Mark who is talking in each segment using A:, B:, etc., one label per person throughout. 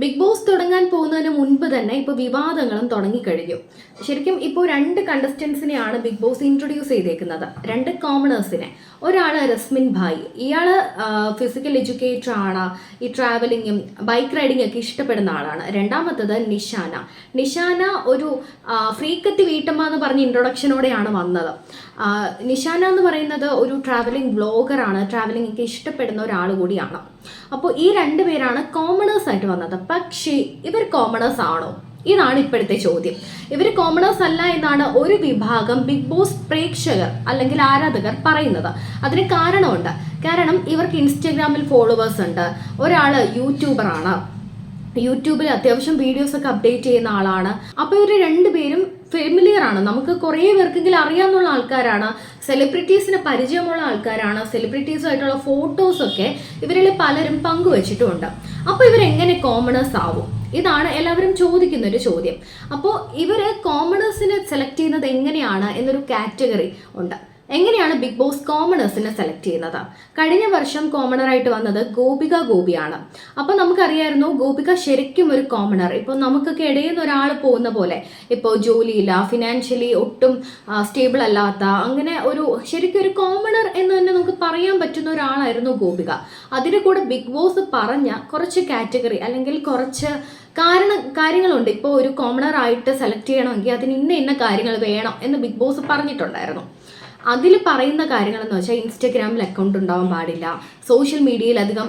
A: Big boss തുടങ്ങാൻ പോകുന്നതിന് മുൻപ് തന്നെ ഇപ്പോൾ വിവാദങ്ങളും തുടങ്ങിക്കഴിഞ്ഞു. ശരിക്കും ഇപ്പോൾ രണ്ട് കണ്ടസ്റ്റൻസിനെയാണ് ബിഗ് ബോസ് ഇൻട്രൊഡ്യൂസ് ചെയ്തേക്കുന്നത്. രണ്ട് കോമണേഴ്സിനെ ഒരാൾ രസ്മിൻ ഭായ് ഇയാൾ ഫിസിക്കൽ എഡ്യൂക്കേറ്റർ ആണ്. ഈ ട്രാവലിങ്ങും ബൈക്ക് റൈഡിംഗ് ഒക്കെ ഇഷ്ടപ്പെടുന്ന ആളാണ്. രണ്ടാമത്തത് നിഷാന. നിഷാന ഒരു ഫ്രീക്കത്തി വീട്ടമ്മ എന്ന് പറഞ്ഞ ഇൻട്രൊഡക്ഷനോടെയാണ് വന്നത്. നിഷാന എന്ന് പറയുന്നത് ഒരു ട്രാവലിംഗ് ബ്ലോഗറാണ് ട്രാവലിംഗ് ഒക്കെ ഇഷ്ടപ്പെടുന്ന ഒരാൾ കൂടിയാണ്. അപ്പോൾ ഈ രണ്ട് പേരാണ് കോമണേഴ്സ് ആയിട്ട് വന്നത്. പക്ഷേ ഇവർ കോമണേഴ്സ് ആണോ? ഇതാണ് ഇപ്പോഴത്തെ ചോദ്യം. ഇവർ കോമണേഴ്സ് അല്ല എന്നാണ് ഒരു വിഭാഗം ബിഗ് ബോസ് പ്രേക്ഷകർ അല്ലെങ്കിൽ ആരാധകർ പറയുന്നത്. അതിന് കാരണമുണ്ട്. കാരണം ഇവർക്ക് ഇൻസ്റ്റഗ്രാമിൽ ഫോളോവേഴ്സ് ഉണ്ട്. ഒരാൾ യൂട്യൂബറാണ് യൂട്യൂബിൽ അത്യാവശ്യം വീഡിയോസ് ഒക്കെ അപ്ഡേറ്റ് ചെയ്യുന്ന ആളാണ്. അപ്പോൾ ഇവർ രണ്ടുപേരും ഫെമിലിയർ ആണ്. നമുക്ക് കുറേ പേർക്കെങ്കിലും അറിയാവുന്ന ആൾക്കാരാണ്. സെലിബ്രിറ്റീസിന് പരിചയമുള്ള ആൾക്കാരാണ്. സെലിബ്രിറ്റീസുമായിട്ടുള്ള ഫോട്ടോസൊക്കെ ഇവരിൽ പലരും പങ്കുവച്ചിട്ടുമുണ്ട്. അപ്പോൾ ഇവരെങ്ങനെ കോമണേഴ്സ് ആവും? ഇതാണ് എല്ലാവരും ചോദിക്കുന്ന ഒരു ചോദ്യം. അപ്പോൾ ഇവർ കോമണേഴ്സിനെ സെലക്ട് ചെയ്യുന്നത് എങ്ങനെയാണ് എന്നൊരു കാറ്റഗറി ഉണ്ട്. എങ്ങനെയാണ് ബിഗ് ബോസ് കോമണേഴ്സിനെ സെലക്ട് ചെയ്യുന്നത്? കഴിഞ്ഞ വർഷം കോമണറായിട്ട് വന്നത് ഗോപിക ഗോപിയാണ്. അപ്പോൾ നമുക്കറിയായിരുന്നു ഗോപിക ശരിക്കും ഒരു കോമണർ ഇപ്പോൾ നമുക്കൊക്കെ ഇടയിൽ നിന്ന് ഒരാൾ പോകുന്ന പോലെ ഇപ്പോൾ ജോലിയില്ല ഫിനാൻഷ്യലി ഒട്ടും സ്റ്റേബിൾ അല്ലാത്ത അങ്ങനെ ഒരു ശരിക്കും ഒരു കോമണർ എന്ന് തന്നെ നമുക്ക് പറയാൻ പറ്റുന്ന ഒരാളായിരുന്നു ഗോപിക. അതിന്റെ കൂടെ ബിഗ് ബോസ് പറഞ്ഞ കുറച്ച് കാറ്റഗറി അല്ലെങ്കിൽ കുറച്ച് കാരണ കാര്യങ്ങളുണ്ട്. ഇപ്പോൾ ഒരു കോമണർ ആയിട്ട് സെലക്ട് ചെയ്യണമെങ്കിൽ അതിന് ഇന്ന ഇന്ന കാര്യങ്ങൾ വേണം എന്ന് ബിഗ് ബോസ് പറഞ്ഞിട്ടുണ്ടായിരുന്നു. അതിൽ പറയുന്ന കാര്യങ്ങളെന്ന് വെച്ചാൽ ഇൻസ്റ്റഗ്രാമിൽ അക്കൗണ്ട് ഉണ്ടാവാൻ പാടില്ല. സോഷ്യൽ മീഡിയയിൽ അധികം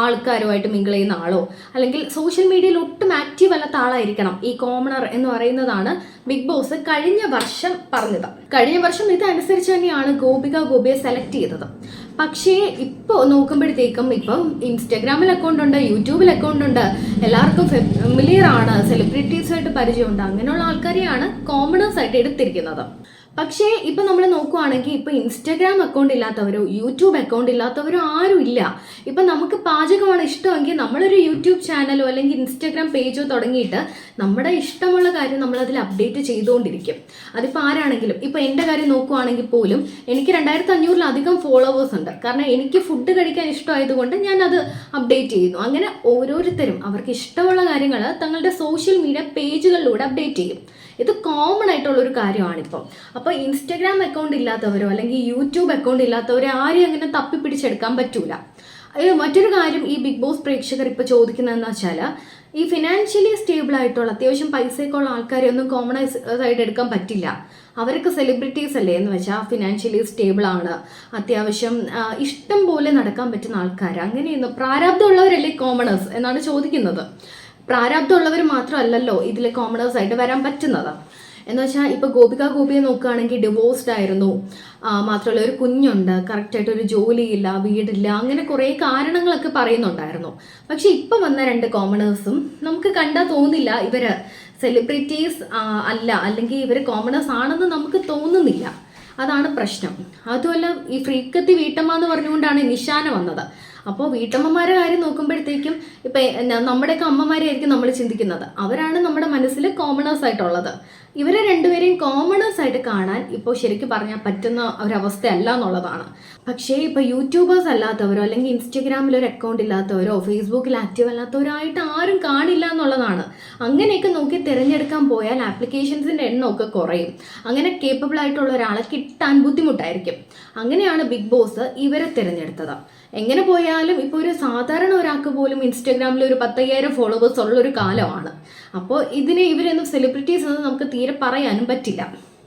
A: ആൾക്കാരുമായിട്ട് മിങ്കിൾ ചെയ്യുന്ന ആളോ അല്ലെങ്കിൽ സോഷ്യൽ മീഡിയയിൽ ഒട്ടും ആക്റ്റീവ് അല്ലാത്ത ആളായിരിക്കണം ഈ കോമണർ എന്ന് പറയുന്നതാണ് ബിഗ് ബോസ് കഴിഞ്ഞ വർഷം പറഞ്ഞത്. കഴിഞ്ഞ വർഷം ഇതനുസരിച്ച് തന്നെയാണ് ഗോപിക ഗോപിയെ സെലക്ട് ചെയ്തത്. പക്ഷേ ഇപ്പോൾ നോക്കുമ്പോഴത്തേക്കും ഇപ്പം ഇൻസ്റ്റഗ്രാമിൽ അക്കൗണ്ട് ഉണ്ട് യൂട്യൂബിൽ അക്കൗണ്ട് ഉണ്ട് എല്ലാവർക്കും ഫെമിലിയർ ആണ് സെലിബ്രിറ്റീസുമായിട്ട് പരിചയമുണ്ട് അങ്ങനെയുള്ള ആൾക്കാരെയാണ് കോമണേഴ്സ് ആയിട്ട് എടുത്തിരിക്കുന്നത്. പക്ഷേ ഇപ്പം നമ്മൾ നോക്കുവാണെങ്കിൽ ഇപ്പം ഇൻസ്റ്റാഗ്രാം അക്കൗണ്ട് ഇല്ലാത്തവരോ യൂട്യൂബ് അക്കൗണ്ട് ഇല്ലാത്തവരോ ആരും ഇല്ല. ഇപ്പം നമുക്ക് പാചകമാണ് ഇഷ്ടമെങ്കിൽ നമ്മളൊരു യൂട്യൂബ് ചാനലോ അല്ലെങ്കിൽ ഇൻസ്റ്റാഗ്രാം പേജോ തുടങ്ങിയിട്ട് നമ്മുടെ ഇഷ്ടമുള്ള കാര്യം നമ്മളതിൽ അപ്ഡേറ്റ് ചെയ്തുകൊണ്ടിരിക്കും. അതിപ്പോൾ ആരാണെങ്കിലും ഇപ്പം എന്റെ കാര്യം നോക്കുവാണെങ്കിൽ പോലും എനിക്ക് രണ്ടായിരത്തി അഞ്ഞൂറിലധികം ഫോളോവേഴ്സ് ഉണ്ട്. കാരണം എനിക്ക് ഫുഡ് കഴിക്കാൻ ഇഷ്ടമായതുകൊണ്ട് ഞാൻ അത് അപ്ഡേറ്റ് ചെയ്യുന്നു. അങ്ങനെ ഓരോരുത്തരും അവർക്ക് ഇഷ്ടമുള്ള കാര്യങ്ങൾ തങ്ങളുടെ സോഷ്യൽ മീഡിയ പേജുകളിലൂടെ അപ്ഡേറ്റ് ചെയ്യും. ഇത് കോമൺ ആയിട്ടുള്ളൊരു കാര്യമാണിപ്പം അപ്പോൾ ഇൻസ്റ്റഗ്രാം അക്കൗണ്ട് ഇല്ലാത്തവരോ അല്ലെങ്കിൽ യൂട്യൂബ് അക്കൗണ്ട് ഇല്ലാത്തവരോ ആരെയും അങ്ങനെ തപ്പി പിടിച്ചെടുക്കാൻ പറ്റൂല മറ്റൊരു കാര്യം ഈ ബിഗ് ബോസ് പ്രേക്ഷകർ ഇപ്പോൾ ചോദിക്കുന്നതെന്ന് വെച്ചാൽ ഈ ഫിനാൻഷ്യലി സ്റ്റേബിൾ ആയിട്ടുള്ള അത്യാവശ്യം പൈസയൊക്കെ ഉള്ള ആൾക്കാരെ ഒന്നും കോമൺ ആയിട്ട് എടുക്കാൻ പറ്റില്ല. അവരൊക്കെ സെലിബ്രിറ്റീസ് അല്ലേ എന്ന് വെച്ചാൽ ഫിനാൻഷ്യലി സ്റ്റേബിൾ ആണ്. അത്യാവശ്യം ഇഷ്ടം പോലെ നടക്കാൻ പറ്റുന്ന ആൾക്കാർ അങ്ങനെയൊന്നും പ്രാരാബ്ദമുള്ളവരല്ലേ കോമണേഴ്സ് എന്നാണ് ചോദിക്കുന്നത്. പ്രാരാബ്ദമുള്ളവർ മാത്രമല്ലല്ലോ ഇതിൽ കോമണേഴ്സ് ആയിട്ട് വരാൻ പറ്റുന്നത്. എന്ന് വെച്ചാൽ ഇപ്പോൾ ഗോപിക ഗോപിയെ നോക്കുകയാണെങ്കിൽ ഡിവോഴ്സ്ഡ് ആയിരുന്നു. മാത്രമല്ല ഒരു കുഞ്ഞുണ്ട് കറക്റ്റായിട്ട് ഒരു ജോലിയില്ല വീടില്ല അങ്ങനെ കുറേ കാരണങ്ങളൊക്കെ പറയുന്നുണ്ടായിരുന്നു. പക്ഷെ ഇപ്പം വന്ന രണ്ട് കോമണേഴ്സും നമുക്ക് കണ്ടാൽ തോന്നില്ല ഇവർ സെലിബ്രിറ്റീസ് അല്ല അല്ലെങ്കിൽ ഇവർ കോമണേഴ്സ് ആണെന്ന് നമുക്ക് തോന്നുന്നില്ല. അതാണ് പ്രശ്നം. അതുമല്ല ഈ ഫ്രീക്കത്തി വീട്ടമ്മ എന്ന് പറഞ്ഞുകൊണ്ടാണ് നിശാന വന്നത്. അപ്പോൾ വീട്ടമ്മമാരെ കാര്യം നോക്കുമ്പോഴത്തേക്കും ഇപ്പം നമ്മുടെയൊക്കെ അമ്മമാരെയായിരിക്കും നമ്മൾ ചിന്തിക്കുന്നത്. അവരാണ് നമ്മുടെ മനസ്സിൽ കോമണേഴ്സ് ആയിട്ടുള്ളത്. ഇവരെ രണ്ടുപേരെയും കോമണേഴ്സ് ആയിട്ട് കാണാൻ ഇപ്പോൾ ശരിക്കും പറഞ്ഞാൽ പറ്റുന്ന ഒരവസ്ഥയല്ല എന്നുള്ളതാണ്. പക്ഷേ ഇപ്പോൾ യൂട്യൂബേഴ്സ് അല്ലാത്തവരോ അല്ലെങ്കിൽ ഇൻസ്റ്റഗ്രാമിൽ ഒരു അക്കൗണ്ട് ഇല്ലാത്തവരോ ഫേസ്ബുക്കിൽ ആക്റ്റീവ് അല്ലാത്തവരോ ആയിട്ട് ആരും കാണില്ല എന്നുള്ളതാണ്. അങ്ങനെയൊക്കെ നോക്കി തിരഞ്ഞെടുക്കാൻ പോയാൽ ആപ്ലിക്കേഷൻസിന്റെ എണ്ണമൊക്കെ കുറയും. അങ്ങനെ കേപ്പബിൾ ആയിട്ടുള്ള ഒരാളെ കിട്ടാൻ ബുദ്ധിമുട്ടായിരിക്കും. അങ്ങനെയാണ് ബിഗ് ബോസ് ഇവരെ തിരഞ്ഞെടുത്തത്. എങ്ങനെ പോയാലും ഇപ്പോൾ ഒരു സാധാരണ ഒരാൾക്ക് പോലും ഇൻസ്റ്റാഗ്രാമിൽ ഒരു പത്തയ്യായിരം ഫോളോവേഴ്സ് ഉള്ള ഒരു കാലമാണ്. അപ്പോൾ ഇതിനെ ഇവരൊന്നും സെലിബ്രിറ്റീസ് എന്ന് നമുക്ക് തീരെ പറയാനും പറ്റില്ല.